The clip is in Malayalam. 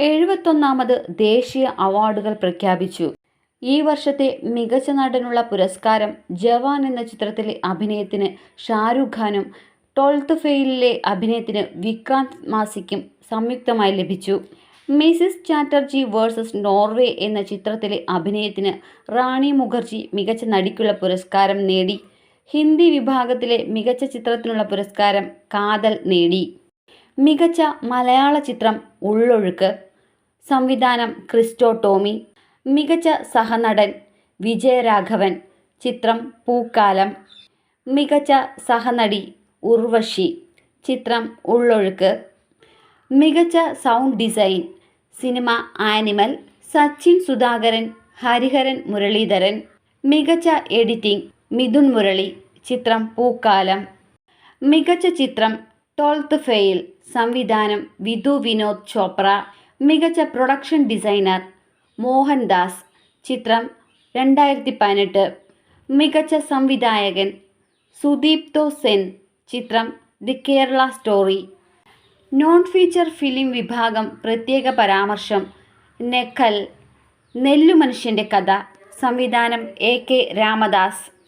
എഴുപത്തൊന്നാമത് ദേശീയ അവാർഡുകൾ പ്രഖ്യാപിച്ചു. ഈ വർഷത്തെ മികച്ച നടനുള്ള പുരസ്കാരം ജവാൻ എന്ന ചിത്രത്തിലെ അഭിനയത്തിന് ഷാരൂഖ് ഖാനും ട്വൽത്ത് ഫെയിലിലെ അഭിനയത്തിന് വിക്രാന്ത് മാസിക്കും സംയുക്തമായി ലഭിച്ചു. മിസിസ് ചാറ്റർജി വേഴ്സസ് നോർവേ എന്ന ചിത്രത്തിലെ അഭിനയത്തിന് റാണി മുഖർജി മികച്ച നടിക്കുള്ള പുരസ്കാരം നേടി. ഹിന്ദി വിഭാഗത്തിലെ മികച്ച ചിത്രത്തിനുള്ള പുരസ്കാരം കാതൽ നേടി. മികച്ച മലയാള ചിത്രം ഉള്ളൊഴുക്ക്. സംവിധാനം ക്രിസ്റ്റോ ടോമി മികച്ച സഹനടൻ വിജയരാഘവൻ ചിത്രം പൂക്കാലം മികച്ച സഹനടി ഉർവശി ചിത്രം ഉള്ളൊഴുക്ക് മികച്ച sound design cinema Animal Sachin Sudhakaran Hariharan Muralidharan മികച്ച എഡിറ്റിംഗ് മിഥുൻ മുരളി ചിത്രം പൂക്കാലം. മികച്ച ചിത്രം ട്വൽത്ത് ഫെയിൽ സംവിധാനം വിധു വിനോദ് ചോപ്ര മികച്ച പ്രൊഡക്ഷൻ ഡിസൈനർ മോഹൻദാസ് ചിത്രം രണ്ടായിരത്തി പതിനെട്ട് മികച്ച സംവിധായകൻ സുദീപ്തോ സെൻ. ചിത്രം the Kerala story. Non feature film വിഭാഗം പ്രത്യേക പരാമർശം. നെക്കൽ നെല്ലുമനുഷ്യന്റെ കഥ. സംവിധാനം എ കെ രാമദാസ്.